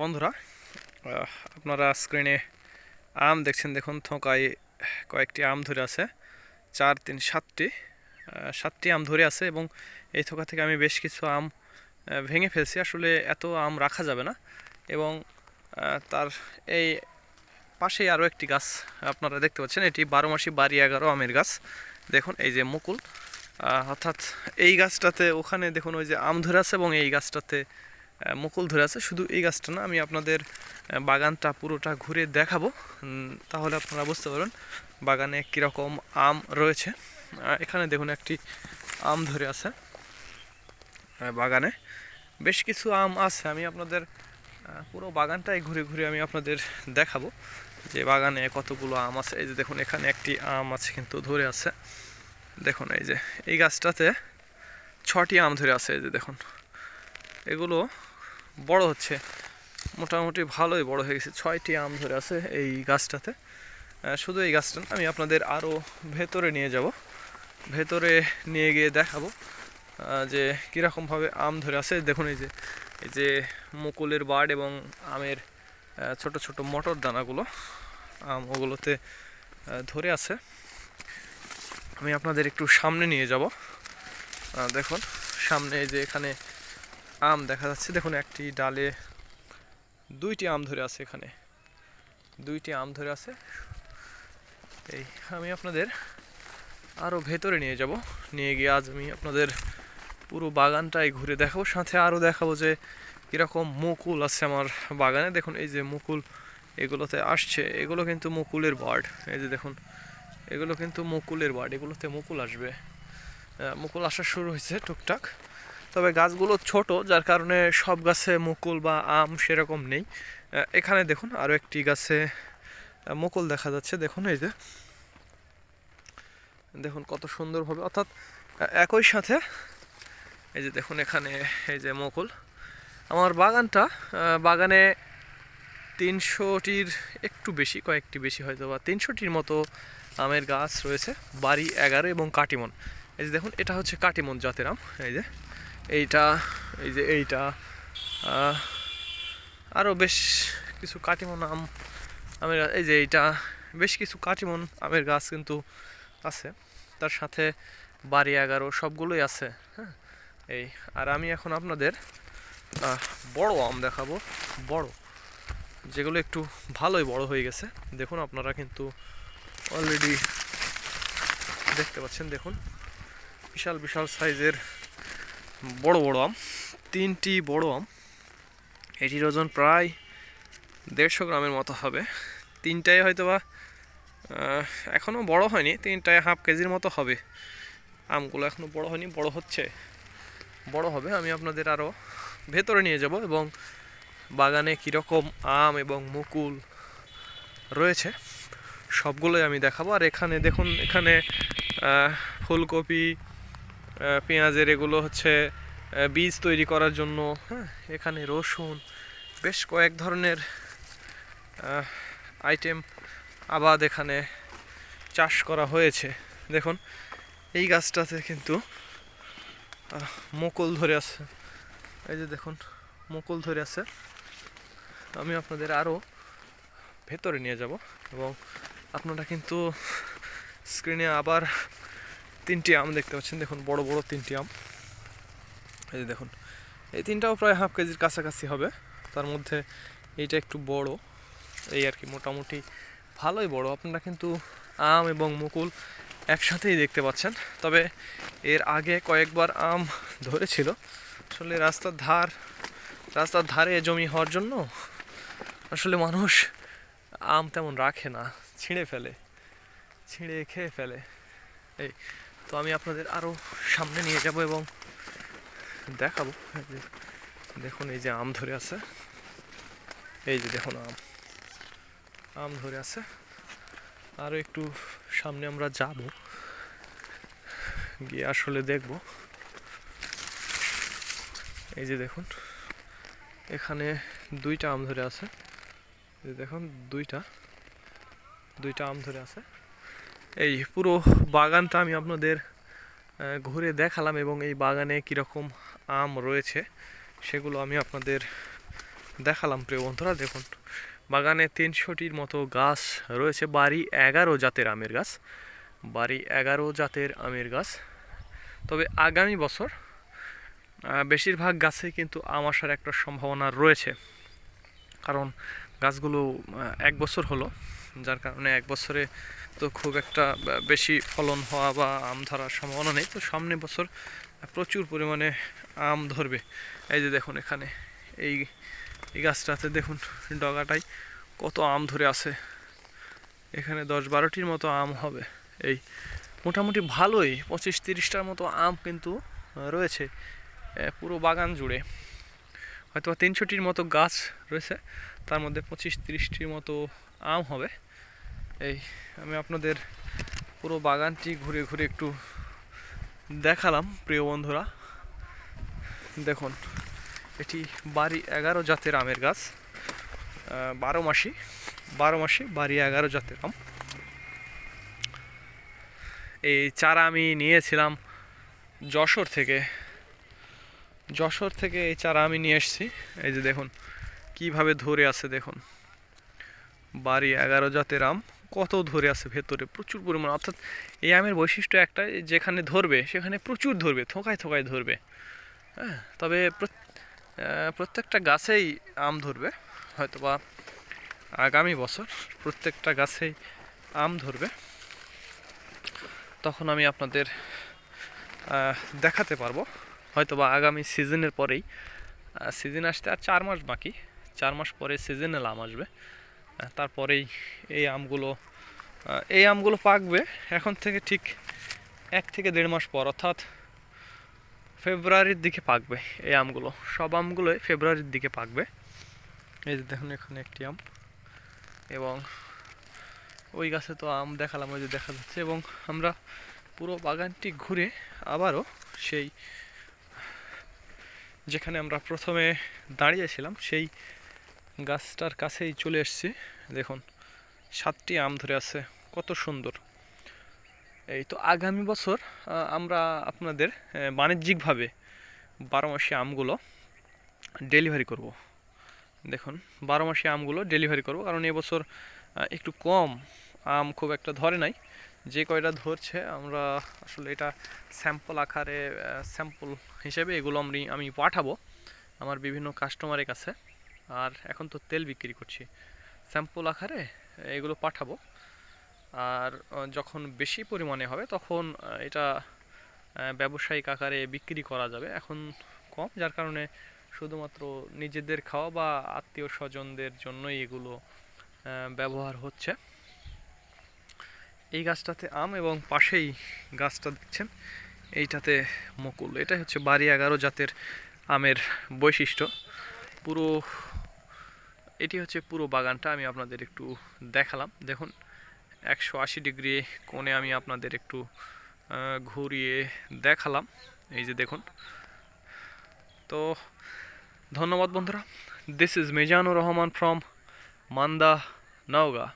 বন্ধুরা আপনারা স্ক্রিনে আম দেখছেন, দেখুন, থোকায় কয়েকটি আম ধরে আছে, চার, তিন, সাতটি সাতটি আম ধরে আছে এবং এই থোকা থেকে আমি বেশ কিছু আম ভেঙে ফেলছি। আসলে এত আম রাখা যাবে না এবং তার এই পাশেই আরও একটি গাছ আপনারা দেখতে পাচ্ছেন, এটি বারো মাসি বাড়ি এগারো আমের গাছ। দেখুন, এই যে মুকুল অর্থাৎ এই গাছটাতে ওখানে দেখুন, ওই যে আম ধরে আছে এবং এই গাছটাতে মুকুল ধরে আছে। শুধু এই গাছটা না, আমি আপনাদের বাগানটা পুরোটা ঘুরে দেখাবো। তাহলে আপনারা বুঝতে পারবেন বাগানে কীরকম আম রয়েছে। এখানে দেখুন একটি আম ধরে আছে বাগানে। বেশ কিছু আম আছে, আমি আপনাদের পুরো বাগানটাই ঘুরে ঘুরে আমি আপনাদের দেখাবো যে বাগানে কতগুলো আম আছে। এই যে দেখুন, এখানে একটি আম আছে কিন্তু ধরে আছে। দেখুন, এই যে এই গাছটাতে ছটি আম ধরে আছে, এই যে দেখুন। এগুলো বড় হচ্ছে। মোটামুটি ভালোই বড় হয়ে গেছে। ছয়টি আম ধরে আছে এই গাছটাতে। শুধু এই গাছটা আমি আপনাদের আরও ভেতরে নিয়ে যাব। ভেতরে নিয়ে গিয়ে দেখাবো যে কীরকমভাবে আম ধরে আছে। দেখুন এই যে এই যে মুকুলের বাড এবং আমের ছোট ছোট মটর দানাগুলো, আম ওগুলোতে ধরে আছে। আমি আপনাদের একটু সামনে নিয়ে যাব। দেখুন, সামনে যে এখানে আম দেখা যাচ্ছে। দেখুন, একটি ডালে দুইটি আম ধরে আছে এখানে। দুইটি আম ধরে আছে। এই আমি আপনাদের আরও ভেতরে নিয়ে যাব। নিয়ে গিয়ে আজ আমি আপনাদের পুরো বাগানটাই ঘুরে দেখাবো। সাথে আরও দেখাবো যে কীরকম মুকুল আছে আমার বাগানে। দেখুন, এই যে মুকুল এগুলোতে আসছে। এগুলো কিন্তু মুকুলের বার্ড এই যে দেখুন, এগুলো কিন্তু মুকুলের বার্ড এগুলোতে মুকুল আসবে। মুকুল আসা শুরু হয়েছে টুকটাক। তবে গাছগুলো ছোট, যার কারণে সব গাছে মুকুল বা আম সেরকম নেই। এখানে দেখুন আরও একটি গাছে মুকুল দেখা যাচ্ছে। দেখুন এই যে। দেখুন কত সুন্দরভাবে, অর্থাৎ একই সাথে, এই যে দেখুন এখানে এই যে মুকুল। আমার বাগানটা বাগানে তিনশোটির একটু বেশি, কয়েকটি বেশি হয়তো বা, তিনশোটির মতো আমের গাছ রয়েছে, বাড়ি এগারো এবং কাটিমন। এই যে দেখুন, এটা হচ্ছে কাটিমন জাতের আম, এই যে। এইটা, এই যে এইটা আরও বেশ কিছু কাটিমন আম, আমের এই যে এইটা, বেশ কিছু কাটিমন আমের গাছ কিন্তু আছে। তার সাথে বাড়ি এগারো সবগুলোই আছে হ্যাঁ? এই, আর আমি এখন আপনাদের বড় আম দেখাবো, বড়, যেগুলো একটু ভালোই বড় হয়ে গেছে। দেখুন আপনারা কিন্তু অলরেডি দেখতে পাচ্ছেন, দেখুন। বিশাল বিশাল সাইজের বড় বড় আম তিনটি বড় আম। এটির ওজন প্রায় দেড়শো গ্রামের মতো হবে। তিনটায় হয়তো বা আহ, এখনও বড় হয়নি তিনটায় হাফ কেজির মতো হবে। আমগুলো এখনও বড় হয়নি বড় হচ্ছে। বড় হবে আমি আপনাদের আরও ভেতরে নিয়ে যাব এবং বাগানে কীরকম আম এবং মুকুল রয়েছে সবগুলোই আমি দেখাবো। আর এখানে দেখুন এখানে ফুলকপি পেঁয়াজের এগুলো হচ্ছে বীজ তৈরি করার জন্য হ্যাঁ এখানে রসুন, বেশ কয়েক ধরনের আইটেম আবাদ এখানে চাষ করা হয়েছে। দেখুন, এই গাছটাতে কিন্তু মুকুল ধরে আছে। এই যে দেখুন, মুকুল ধরে আছে। আমি আপনাদের আরও ভেতরে নিয়ে যাব এবং আপনারা কিন্তু স্ক্রিনে আবার তিনটি আম দেখতে পাচ্ছেন। দেখুন, বড় বড় তিনটি আম। এই যে দেখুন, এই তিনটাও প্রায় হাফ কেজির কাছাকাছি হবে। তার মধ্যে এইটা একটু বড়। এই আর কি মোটামুটি ভালোই বড়। আপনারা কিন্তু আম এবং মুকুল একসাথেই দেখতে পাচ্ছেন। তবে এর আগে কয়েকবার আম ধরেছিল। আসলে রাস্তার ধার, রাস্তার ধারে জমি হওয়ার জন্য আসলে মানুষ আম তেমন রাখে না। ছিঁড়ে ফেলে, ছিঁড়ে খেয়ে ফেলে। এই তো আমি আপনাদের আরও সামনে নিয়ে যাব এবং দেখাবো। দেখুন, এই যে আম ধরে আছে। এই যে দেখুন আম। আম ধরে আছে। আরও একটু সামনে আমরা যাব। গিয়ে আসলে দেখব। এই যে দেখুন, এখানে দুইটা আম ধরে আছে। দেখুন, দুইটা দুইটা আম ধরে আছে। এই পুরো বাগানটা আমি আপনাদের ঘুরে দেখালাম এবং এই বাগানে কীরকম আম রয়েছে সেগুলো আমি আপনাদের দেখালাম। প্রিয় বন্ধুরা, দেখুন, বাগানে তিনশোটির মতো গাছ রয়েছে। বাড়ি এগারো জাতের আমের গাছ, বাড়ি এগারো জাতের আমের গাছ। তবে আগামী বছর বেশিরভাগ গাছে কিন্তু আম আসার একটা সম্ভাবনা রয়েছে। কারণ গাছগুলো এক বছর হলো, যার কারণে এক বছরে তো খুব একটা বেশি ফলন হওয়া বা আম ধরার সম্ভাবনা নেই। তো সামনে বছর প্রচুর পরিমাণে আম ধরবে। এই যে দেখুন এখানে, এই এই গাছটাতে দেখুন ডগাটাই কত আম ধরে আছে। এখানে দশ বারোটির মতো আম হবে। এই মোটামুটি ভালোই, পঁচিশ তিরিশটার মতো আম কিন্তু রয়েছে পুরো বাগান জুড়ে। হয়তো তিনশোটির মতো গাছ রয়েছে, তার মধ্যে পঁচিশ তিরিশটির মতো আম হবে। এই, আমি আপনাদের পুরো বাগানটি ঘুরে ঘুরে একটু দেখালাম, প্রিয় বন্ধুরা। দেখুন, এটি বাড়ি এগারো জাতের আমের গাছ। বারো মাসি বারো মাসি বাড়ি এগারো জাতের আম। এই চারা আমি নিয়েছিলাম যশোর থেকে। যশোর থেকে এই চারা আমি নিয়ে এসেছি। এই যে দেখুন, কীভাবে ধরে আছে দেখুন। বাড়ি এগারো জাতের আম। কত ধরে আছে ভেতরে? প্রচুর পরিমাণ। অর্থাৎ এই আমের বৈশিষ্ট্য একটা যেখানে ধরবে, সেখানে প্রচুর ধরবে, থোকায় থোকায় ধরবে। হ্যাঁ তবে প্রত্যেকটা গাছেই আম ধরবে হয়তো বা আগামী বছর প্রত্যেকটা গাছেই আম ধরবে। তখন আমি আপনাদের দেখাতে পারব। হয়তো বা আগামী সিজনের পরেই সিজন আসতে আর চার মাস বাকি। চার মাস পরে সিজনাল আম আসবে। তারপরেই এই আমগুলো এই আমগুলো পাকবে এখন থেকে ঠিক এক থেকে দেড় মাস পর, অর্থাৎ ফেব্রুয়ারির দিকে পাকবে এই আমগুলো। সব আমগুলোই ফেব্রুয়ারির দিকে পাকবে। এই যে দেখুন এখানে একটি আম এবং ওই গাছে তো আম দেখালাম, ওই যে দেখা যাচ্ছে এবং আমরা পুরো বাগানটি ঘুরে আবারও সেই যেখানে আমরা প্রথমে দাঁড়িয়েছিলাম, সেই গাছটার কাছেই চলে এসেছি। দেখুন, সাতটি আম ধরে আছে, কত সুন্দর। এই তো আগামী বছর আমরা আপনাদের বাণিজ্যিকভাবে বারো মাসি আমগুলো ডেলিভারি করব। দেখুন, বারো মাসি আমগুলো ডেলিভারি করব। কারণ এবছর একটু কম আম খুব একটা ধরে নাই। যে কয়টা ধরছে, আমরা আসলে এটা স্যাম্পল আকারে স্যাম্পল হিসেবে এগুলো আমি আমি পাঠাবো। আমার বিভিন্ন কাস্টমারের কাছে। আর এখন তো তেল বিক্রি করছি। স্যাম্পল আকারে এগুলো পাঠাবো। আর যখন বেশি পরিমাণে হবে তখন এটা ব্যবসায়িক আকারে বিক্রি করা যাবে। এখন কম, যার কারণে শুধুমাত্র নিজেদের খাওয়া বা আত্মীয় স্বজনদের জন্যই এগুলো ব্যবহার হচ্ছে। এই গাছটাতে আম এবং পাশেই গাছটা দেখছেন, এইটাতে মুকুল। এটাই হচ্ছে বাড়ি এগারো জাতের আমের বৈশিষ্ট্য। পুরো এটি হচ্ছে পুরো বাগানটা, আমি আপনাদের একটু দেখালাম। দেখুন, একশো আশি ডিগ্রি কোণে আমি আপনাদের একটু ঘুরিয়ে দেখালাম। এই যে দেখুন। তো ধন্যবাদ বন্ধুরা। This is Mezanur Rahman from Manda Naogaon.